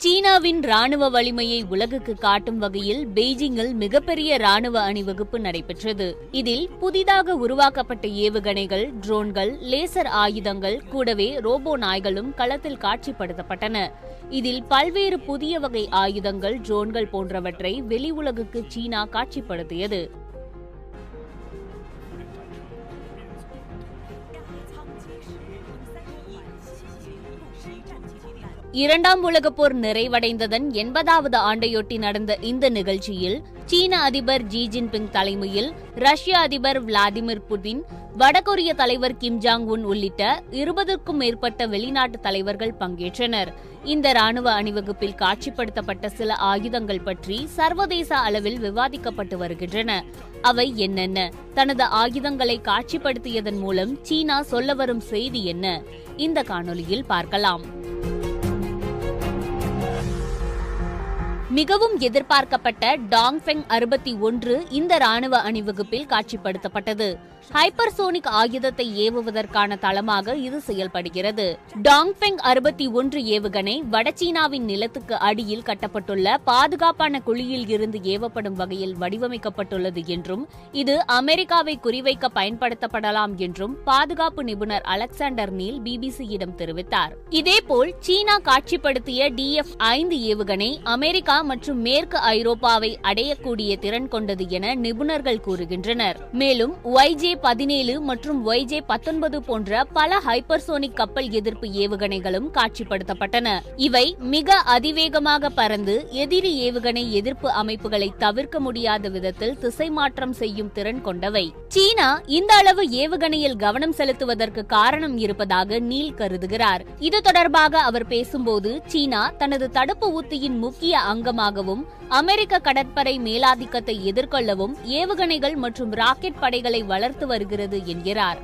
சீனாவின் ராணுவ வலிமையை உலகுக்கு காட்டும் வகையில் பெய்ஜிங்கில் மிகப்பெரிய ராணுவ அணிவகுப்பு நடைபெற்றது. இதில் புதிதாக உருவாக்கப்பட்ட ஏவுகணைகள் ட்ரோன்கள் லேசர் ஆயுதங்கள் கூடவே ரோபோ நாய்களும் களத்தில் காட்சிப்படுத்தப்பட்டன. இதில் பல்வேறு புதிய வகை ஆயுதங்கள் ட்ரோன்கள் போன்றவற்றை வெளி உலகுக்கு சீனா காட்சிப்படுத்தியது. இரண்டாம் உலகப் போர் நிறைவடைந்ததன் எண்பதாவது ஆண்டையொட்டி நடந்த இந்த நிகழ்ச்சியில் சீன அதிபர் ஜி ஜின்பிங் தலைமையில் ரஷ்ய அதிபர் விளாடிமிர் புதின் வடகொரிய தலைவர் கிம் ஜாங் உன் உள்ளிட்ட இருபதுக்கும் மேற்பட்ட வெளிநாட்டு தலைவர்கள் பங்கேற்றனர். இந்த ராணுவ அணிவகுப்பில் காட்சிப்படுத்தப்பட்ட சில ஆயுதங்கள் பற்றி சர்வதேச அளவில் விவாதிக்கப்பட்டு வருகின்றன. அவை என்னென்ன? தனது ஆயுதங்களை காட்சிப்படுத்தியதன் மூலம் சீனா சொல்ல வரும் செய்தி என்ன? இந்த காணொலியில் பார்க்கலாம். மிகவும் எதிர்பார்க்கப்பட்ட டாங்ஃபெங் அறுபத்தி ஒன்று இந்த ராணுவ அணிவகுப்பில் காட்சிப்படுத்தப்பட்டது. ஹைப்பர்சோனிக் ஆயுதத்தை ஏவுவதற்கான தளமாக இது செயல்படுகிறது. டாங்ஃபெங் அறுபத்தி ஒன்று ஏவுகணை வடசீனாவின் நிலத்துக்கு அடியில் கட்டப்பட்டுள்ள பாதுகாப்பான குழியில் இருந்து ஏவப்படும் வகையில் வடிவமைக்கப்பட்டுள்ளது என்றும் இது அமெரிக்காவை குறிவைக்க பயன்படுத்தப்படலாம் என்றும் பாதுகாப்பு நிபுணர் அலெக்சாண்டர் நீல் பிபிசியிடம் தெரிவித்தார். இதேபோல் சீனா காட்சிப்படுத்திய டிஎஃப் ஐந்து ஏவுகணை அமெரிக்கா மற்றும் மேற்கு ஐரோப்பாவை அடையக்கூடிய திறன் கொண்டது என நிபுணர்கள் கூறுகின்றனர். மேலும் ஒய்ஜே பதினேழு மற்றும் ஒய்ஜே பத்தொன்பது போன்ற பல ஹைப்பர்சோனிக் கப்பல் எதிர்ப்பு ஏவுகணைகளும் காட்சிப்படுத்தப்பட்டன. இவை மிக அதிவேகமாக பறந்து எதிரி ஏவுகணை எதிர்ப்பு அமைப்புகளை தவிர்க்க முடியாத விதத்தில் திசை மாற்றம் செய்யும் திறன் கொண்டவை. சீனா இந்த அளவு ஏவுகணையில் கவனம் செலுத்துவதற்கு காரணம் இருப்பதாக நீல் கருதுகிறார். இது தொடர்பாக அவர் பேசும்போது சீனா தனது தடுப்பு ஊத்தியின் முக்கிய அங்கமாகவும் அமெரிக்க கடற்படை மேலாதிக்கத்தை எதிர்கொள்ளவும் ஏவுகணைகள் மற்றும் ராக்கெட் படைகளை வளர்த்து வருகிறது என்கிறார்.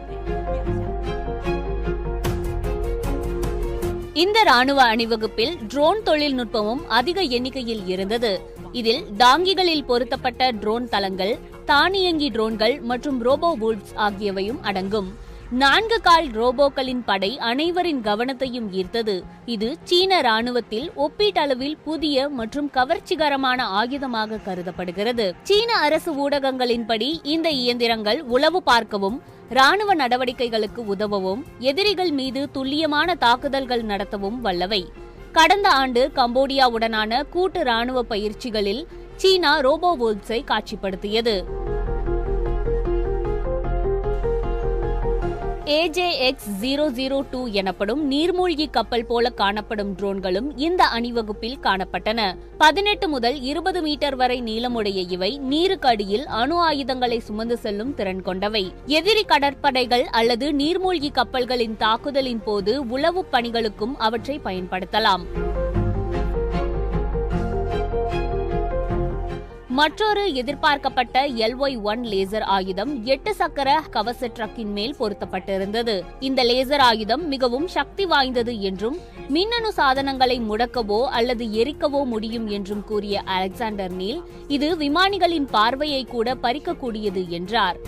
இந்த ராணுவ அணிவகுப்பில் ட்ரோன் தொழில்நுட்பமும் அதிக எண்ணிக்கையில் இருந்தது. இதில் டாங்கிகளில் பொருத்தப்பட்ட ட்ரோன் தளங்கள் தானியங்கி ட்ரோன்கள் மற்றும் ரோபோ வூல்ப்ஸ் ஆகியவையும் அடங்கும். நான்கு கால் ரோபோக்களின் படை அனைவரின் கவனத்தையும் ஈர்த்தது. இது சீன ராணுவத்தில் ஒப்பீட்டளவில் புதிய மற்றும் கவர்ச்சிகரமான ஆயுதமாக கருதப்படுகிறது. சீன அரசு ஊடகங்களின்படி இந்த இயந்திரங்கள் உளவு பார்க்கவும் ராணுவ நடவடிக்கைகளுக்கு உதவவும் எதிரிகள் மீது துல்லியமான தாக்குதல்கள் நடத்தவும் வல்லவை. கடந்த ஆண்டு கம்போடியாவுடனான கூட்டு ராணுவ பயிற்சிகளில் சீனா ரோபோ வோல்ஸை காட்சிப்படுத்தியது. ஏஜேஎக்ஸ் ஜீரோ ஜீரோ டூ எனப்படும் நீர்மூழ்கி கப்பல் போல காணப்படும் ட்ரோன்களும் இந்த அணிவகுப்பில் காணப்பட்டன. பதினெட்டு முதல் இருபது மீட்டர் வரை நீளமுடைய இவை நீருக்கு அடியில் அணு ஆயுதங்களை சுமந்து செல்லும் திறன் கொண்டவை. எதிரி கடற்படைகள் அல்லது நீர்மூழ்கி கப்பல்களின் தாக்குதலின் போது உளவு பணிகளுக்கும் அவற்றை பயன்படுத்தலாம். மற்றொரு எதிர்பார்க்கப்பட்ட எல்ஒய் ஒன் லேசர் ஆயுதம் எட்டு சக்கர கவச ட்ரக்கின் மேல் பொருத்தப்பட்டிருந்தது. இந்த லேசர் ஆயுதம் மிகவும் சக்தி வாய்ந்தது என்றும் மின்னணு சாதனங்களை முடக்கவோ அல்லது எரிக்கவோ முடியும் என்றும் கூறிய அலெக்சாண்டர் நீல் இது விமானிகளின் பார்வையை கூட பறிக்கக்கூடியது என்றார்.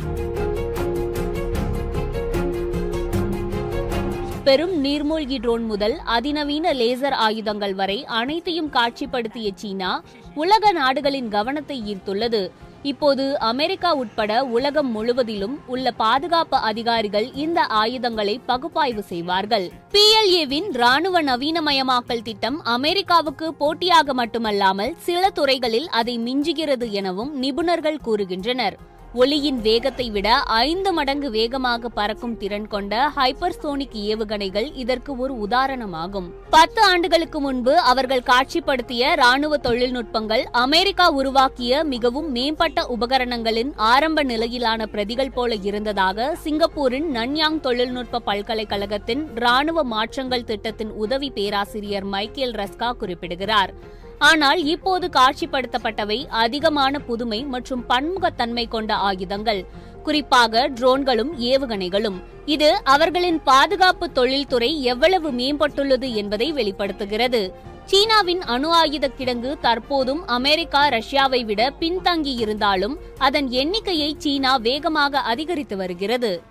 பெரும் நீர்மூழ்கி ட்ரோன் முதல் அதிநவீன லேசர் ஆயுதங்கள் வரை அனைத்தையும் காட்சிப்படுத்திய சீனா உலக நாடுகளின் கவனத்தை ஈர்த்துள்ளது. இப்போது அமெரிக்கா உட்பட உலகம் முழுவதிலும் உள்ள பாதுகாப்பு அதிகாரிகள் இந்த ஆயுதங்களை பகுப்பாய்வு செய்வார்கள். பிஎல்ஏவின் ராணுவ நவீனமயமாக்கல் திட்டம் அமெரிக்காவுக்கு போட்டியாக மட்டுமல்லாமல் சில துறைகளில் அதை மிஞ்சுகிறது எனவும் நிபுணர்கள் கூறுகின்றனர். ஒளியின் வேகத்தை விட ஐந்து மடங்கு வேகமாக பறக்கும் திறன் கொண்ட ஹைப்பர்சோனிக் ஏவுகணைகள் இதற்கு ஒரு உதாரணமாகும். பத்து ஆண்டுகளுக்கு முன்பு அவர்கள் காட்சிப்படுத்திய ராணுவ தொழில்நுட்பங்கள் அமெரிக்கா உருவாக்கிய மிகவும் மேம்பட்ட உபகரணங்களின் ஆரம்ப நிலையிலான பிரதிகள் போல இருந்ததாக சிங்கப்பூரின் நன்யாங் தொழில்நுட்ப பல்கலைக்கழகத்தின் ராணுவ மாற்றங்கள் திட்டத்தின் உதவி பேராசிரியர் மைக்கேல் ரஸ்கா குறிப்பிடுகிறார். ஆனால் இப்போது காட்சிப்படுத்தப்பட்டவை அதிகமான புதுமை மற்றும் பன்முகத்தன்மை கொண்ட ஆயுதங்கள். குறிப்பாக ட்ரோன்களும் ஏவுகணைகளும். இது அவர்களின் பாதுகாப்பு தொழில்துறை எவ்வளவு மேம்பட்டுள்ளது என்பதை வெளிப்படுத்துகிறது. சீனாவின் அணு ஆயுத கிடங்கு தற்போதும் அமெரிக்கா ரஷ்யாவை விட பின்தங்கி இருந்தாலும் அதன் எண்ணிக்கையை சீனா வேகமாக அதிகரித்து வருகிறது.